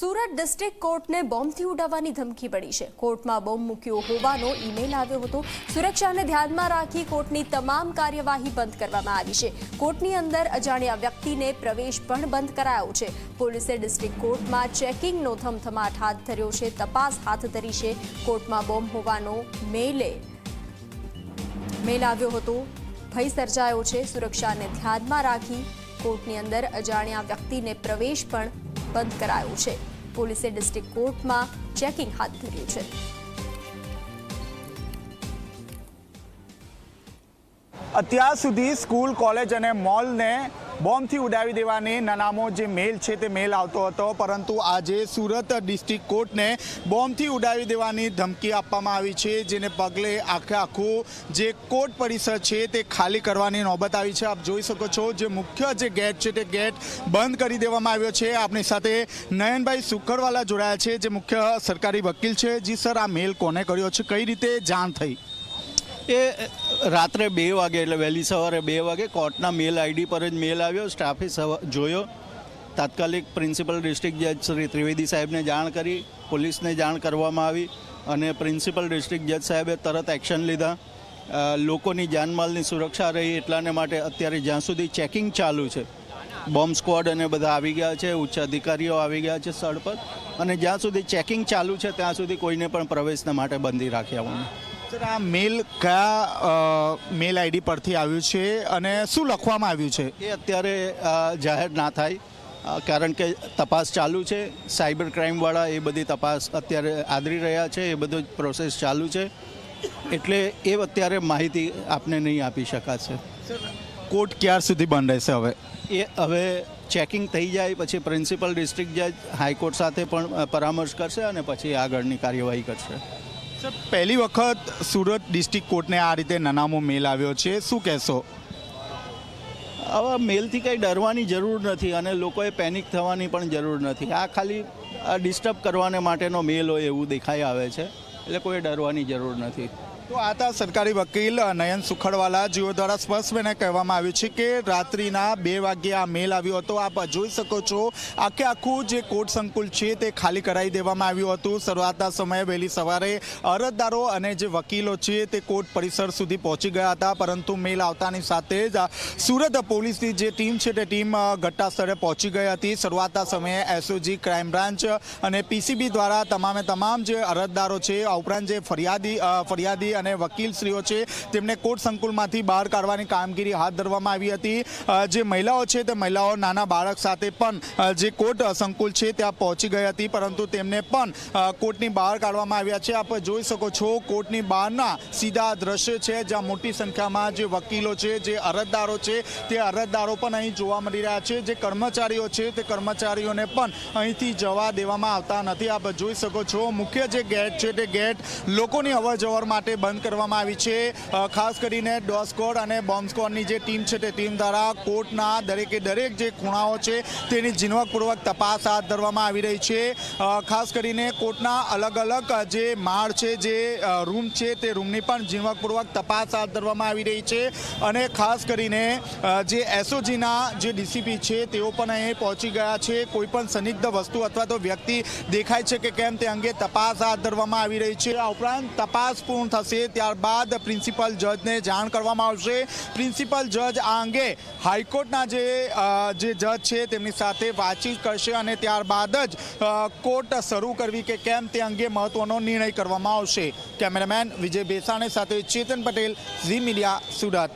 Surat district કોર્ટને બોમ્બથી ઉડાવવાની ધમકી પડી છે. કોર્ટમાં બોમ્બ મૂક્યો હોવાનો ઈમેલ આવ્યો હતો. સુરક્ષાને ધ્યાનમાં રાખી કોર્ટની તમામ કાર્યવાહી બંધ કરવામાં આવી છે. કોર્ટની અંદર અજાણ્યા વ્યક્તિને પ્રવેશ પણ બંધ કરાયો છે. પોલીસે ડિસ્ટ્રિક્ટ કોર્ટમાં ચેકિંગનો ધમધમાટ હાથ ધર્યો છે. તપાસ હાથ ધરી છે. કોર્ટમાં બોમ્બ હોવાનો મેલે મેલ આવ્યો હતો. ભય સર્જાયો છે. સુરક્ષાને ધ્યાનમાં રાખી કોર્ટની અંદર અજાણ્યા વ્યક્તિને પ્રવેશ પણ બંધ કરાયો છે. પોલીસે ડિસ્ટ્રિક્ટ કોર્ટમાં ચેકિંગ હાથ ધર્યું છે. અત્યાર સુધી સ્કૂલ, કોલેજ અને મોલને બોમ્બથી ઉડાવી દેવાની નાનામો જે મેલ છે તે મેલ આવતો હતો, પરંતુ આજે સુરત ડિસ્ટ્રિક્ટ કોર્ટને બોમ્બથી ઉડાવી દેવાની ધમકી આપવામાં આવી છે, જેને પગલે આખે આખું જે કોર્ટ પરિસર છે તે ખાલી કરવાની નોબત આવી છે. આપ જોઈ શકો છો જે મુખ્ય જે ગેટ છે તે ગેટ બંધ કરી દેવામાં આવ્યો છે. આપણી સાથે નયનભાઈ સુખરવાલા જોડાયા છે, જે મુખ્ય સરકારી વકીલ છે. જી સર, આ મેલ કોને કર્યો છે? કઈ રીતે જાણ થઈ? એ રાત્રે બે વાગે, એટલે વહેલી સવારે બે વાગે કોર્ટના મેલ આઈડી પર જ મેલ આવ્યો. સ્ટાફે જોયો. તાત્કાલિક પ્રિન્સિપલ ડિસ્ટ્રિક્ટ જજ શ્રી ત્રિવેદી સાહેબને જાણ કરી. પોલીસને જાણ કરવામાં આવી અને પ્રિન્સિપલ ડિસ્ટ્રિક્ટ જજ સાહેબે તરત એક્શન લીધા. લોકોની જાનમાલની સુરક્ષા રહી એટલાને માટે અત્યારે જ્યાં સુધી ચેકિંગ ચાલુ છે, બોમ્બ સ્ક્વોડ અને બધા આવી ગયા છે, ઉચ્ચ અધિકારીઓ આવી ગયા છે સ્થળ પર. અને જ્યાં સુધી ચેકિંગ ચાલુ છે, ત્યાં સુધી કોઈને પણ પ્રવેશના માટે બંધી રાખ્યા હોવાનું સર આ મેલ કયા મેલ આઈડી પરથી આવ્યું છે અને શું લખવામાં આવ્યું છે? એ અત્યારે જાહેર ના થાય. કારણ કે તપાસ ચાલુ છે. સાયબર ક્રાઇમવાળા એ બધી તપાસ અત્યારે આદરી રહ્યા છે. એ બધો જ પ્રોસેસ ચાલુ છે. એટલે એ અત્યારે માહિતી આપને નહીં આપી શકાશે. કોર્ટ ક્યાર સુધી બંધ રહેશે હવે? એ હવે ચેકિંગ થઈ જાય પછી પ્રિન્સિપલ ડિસ્ટ્રિક્ટ જજ હાઈકોર્ટ સાથે પણ પરામર્શ કરશે અને પછી આગળની કાર્યવાહી કરશે. સર, પહેલી વખત સુરત ડિસ્ટ્રિક્ટ કોર્ટને આ રીતે નનામો મેલ આવ્યો છે. શું કહેશો? હવે મેલથી કંઈ ડરવાની જરૂર નથી અને લોકોએ પેનિક થવાની પણ જરૂર નથી. આ ખાલી ડિસ્ટર્બ કરવાને માટેનો મેલ હોય એવું દેખાઈ આવે છે. એટલે કોઈ ડરવાની જરૂર નથી. તો આ હતા સરકારી વકીલ નયન સુખડવાલા, જેઓ દ્વારા સ્પષ્ટપણે કહેવામાં આવ્યું છે કે રાત્રિના બે વાગ્યે આ મેલ આવ્યો હતો. આપ જોઈ શકો છો, આખે આખું જે કોર્ટ સંકુલ છે તે ખાલી કરાવી દેવામાં આવ્યું હતું. શરૂઆતના સમયે વહેલી સવારે અરજદારો અને જે વકીલો છે તે કોર્ટ પરિસર સુધી પહોંચી ગયા હતા, પરંતુ મેલ આવતાની સાથે જ સુરત પોલીસની જે ટીમ છે તે ટીમ ઘટના સ્થળે પહોંચી ગઈ હતી. શરૂઆતના સમયે એસઓજી ક્રાઇમ બ્રાન્ચ અને પીસીબી દ્વારા તમામે તમામ જે અરજદારો છે, આ ઉપરાંત જે ફરિયાદી ફરિયાદી અને વકીલશ્રીઓ છે, તેમને કોર્ટ સંકુલમાંથી બહાર કાઢવાની કામગીરી હાથ ધરવામાં આવી હતી. જે મહિલાઓ છે, તે મહિલાઓ નાના બાળક સાથે પણ જે કોર્ટ સંકુલ છે, ત્યાં પહોંચી ગઈ હતી, પરંતુ તેમને પણ કોર્ટની બહાર કાઢવામાં આવ્યા છે. આપ જોઈ શકો છો, કોર્ટની બહારના સીધા દ્રશ્ય છે, જ્યાં મોટી સંખ્યામાં જે વકીલો છે, જે અરજદારો છે, તે અરજદારો પણ અહીં જોવા મળી રહ્યા છે. જે કર્મચારીઓ છે, તે કર્મચારીઓને પણ અહીંથી જવા દેવામાં આવતા નથી. આપ જોઈ શકો છો, મુખ્ય જે ગેટ છે, તે ગેટ લોકોની અવર જવર માટે બંધ કરવામાં આવી છે. ખાસ કરીને ડોસ્કોડ અને બોમ્બ સ્કોડની જે ટીમ છે તે ટીમ દ્વારા કોર્ટના દરેકે દરેક જે ખૂણાઓ છે તેની ઝીણવકપૂર્વક તપાસ હાથ ધરવામાં આવી રહી છે. ખાસ કરીને કોર્ટના અલગ અલગ જે માળ છે, જે રૂમ છે તે રૂમની પણ ઝીણવકપૂર્વક તપાસ હાથ ધરવામાં આવી રહી છે. અને ખાસ કરીને જે એસઓજીના જે ડીસીપી છે તેઓ પણ અહીં પહોંચી ગયા છે. કોઈપણ સંદિગ્ધ વસ્તુ અથવા તો વ્યક્તિ દેખાય છે કે કેમ તે અંગે તપાસ હાથ ધરવામાં આવી રહી છે. આ ઉપરાંત તપાસ પૂર્ણ થશે ત્યારબાદ પ્રિન્સિપલ જજને જાણ કરવામાં આવશે. પ્રિન્સિપલ જજ આ અંગે હાઈકોર્ટના જે જે જજ છે તેમની સાથે વાતચીત કરશે અને ત્યારબાદ જ કોર્ટ શરૂ કરવી કે કેમ તે અંગે મહત્વનો નિર્ણય કરવામાં આવશે. કેમેરામેન વિજય બેસાણે સાથે ચેતન પટેલ, ઝી મીડિયા સુરત.